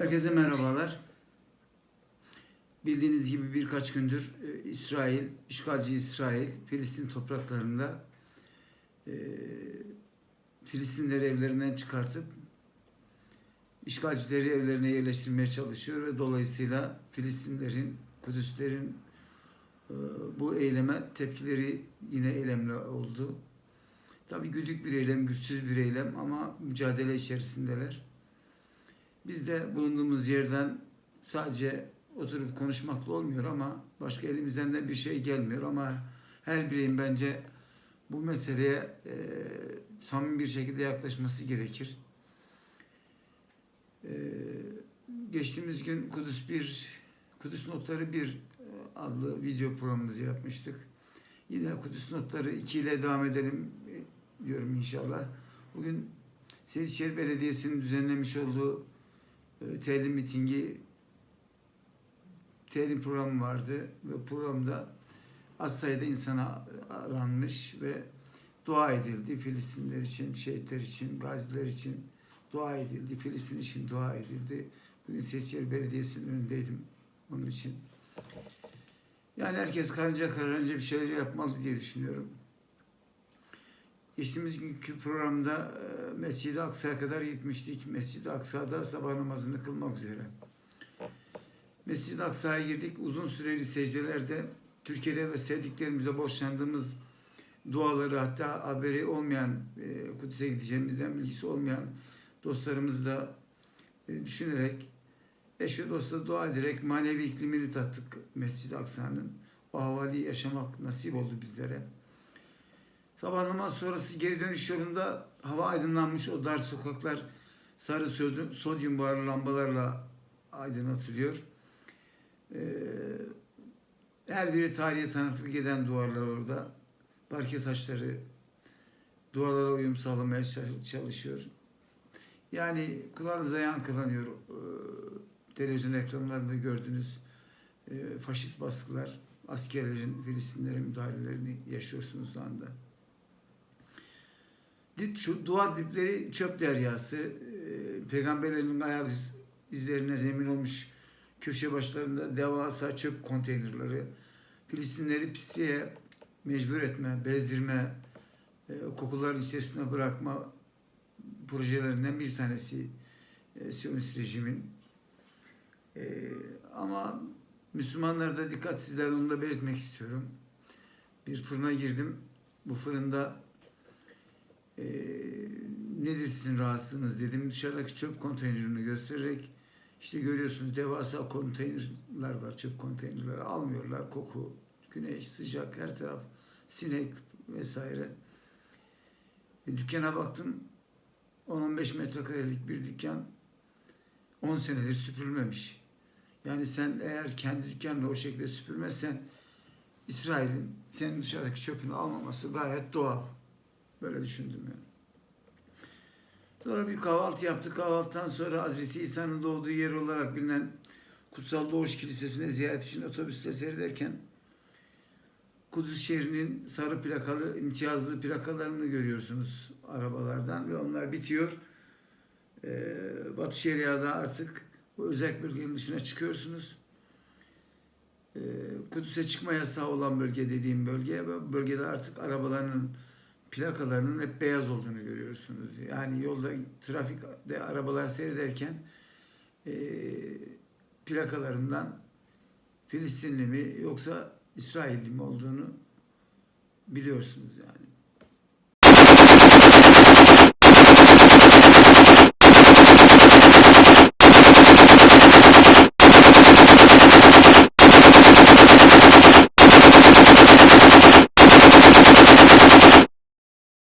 Herkese merhabalar. Bildiğiniz gibi birkaç gündür e, İsrail, işgalci İsrail, Filistin topraklarında e, Filistinleri evlerinden çıkartıp işgalcileri evlerine yerleştirmeye çalışıyor ve dolayısıyla Filistinlerin, Kudüslerin e, bu eyleme tepkileri yine eylemle oldu. Tabii güdük bir eylem, güçsüz bir eylem ama mücadele içerisindeler. Biz de bulunduğumuz yerden sadece oturup konuşmakla olmuyor ama başka elimizden de bir şey gelmiyor ama her bireyin bence bu meseleye e, samimi bir şekilde yaklaşması gerekir. E, geçtiğimiz gün Kudüs bir Kudüs Notları bir e, adlı video programımızı yapmıştık. Yine Kudüs Notları 2 ile devam edelim e, diyorum inşallah. Bugün Seydişehir Belediyesi'nin düzenlemiş olduğu telim mitingi telim programı vardı ve programda az sayıda insana aranmış ve dua edildi. Filistinler için, şehitler için, gaziler için dua edildi. Filistin için dua edildi. Bugün Seçer Belediyesi'nin önündeydim onun için. Yani herkes karınca kararınca bir şeyler yapmalı diye düşünüyorum. Geçtiğimiz günkü programda e, Mescid-i Aksa'ya kadar gitmiştik. Mescid-i Aksa'da sabah namazını kılmak üzere. Mescid-i Aksa'ya girdik. Uzun süreli secdelerde Türkiye'de ve sevdiklerimize borçlandığımız duaları hatta haberi olmayan, e, Kudüs'e gideceğimizden bilgisi olmayan dostlarımızla e, düşünerek eş ve dostla dua ederek manevi iklimini tattık Mescid-i Aksa'nın. O havali yaşamak nasip oldu bizlere. Sabah namaz sonrası geri dönüş yolunda hava aydınlanmış o dar sokaklar sarı sodyum, buharlı lambalarla aydınlatılıyor. Ee, her biri tarihe tanıklık eden duvarlar orada. Parke taşları duvarlara uyum sağlamaya çalışıyor. Yani kulağınıza yankılanıyor. Ee, televizyon ekranlarında gördüğünüz e, faşist baskılar, askerlerin Filistinlere müdahalelerini yaşıyorsunuz şu anda. Şu duvar dipleri çöp deryası, e, peygamberlerin ayak iz- izlerine zemin olmuş köşe başlarında devasa çöp konteynerleri, Filistinleri pisliğe mecbur etme, bezdirme, e, kokuların içerisine bırakma projelerinden bir tanesi e, Siyonist rejimin. E, ama Müslümanlara da dikkatsizler onu da belirtmek istiyorum. Bir fırına girdim. Bu fırında e, nedir sizin rahatsızlığınız dedim. Dışarıdaki çöp konteynerini göstererek işte görüyorsunuz devasa konteynerler var. Çöp konteynerleri almıyorlar. Koku, güneş, sıcak her taraf sinek vesaire. E, dükkana baktım 10-15 metrekarelik bir dükkan 10 senedir süpürülmemiş. Yani sen eğer kendi dükkanla o şekilde süpürmezsen İsrail'in senin dışarıdaki çöpünü almaması gayet doğal. Böyle düşündüm yani. Sonra bir kahvaltı yaptık. Kahvaltıdan sonra Hazreti İsa'nın doğduğu yer olarak bilinen Kutsal Doğuş Kilisesi'ne ziyaret için otobüste seyrederken Kudüs şehrinin sarı plakalı, imtiyazlı plakalarını görüyorsunuz arabalardan ve onlar bitiyor. Ee, Batı Şeria'da artık bu özel bölgenin dışına çıkıyorsunuz. Ee, Kudüs'e çıkma yasağı olan bölge dediğim bölge bölgede artık arabaların plakalarının hep beyaz olduğunu görüyorsunuz. Yani yolda trafikte arabalar seyrederken e, plakalarından Filistinli mi yoksa İsrailli mi olduğunu biliyorsunuz yani.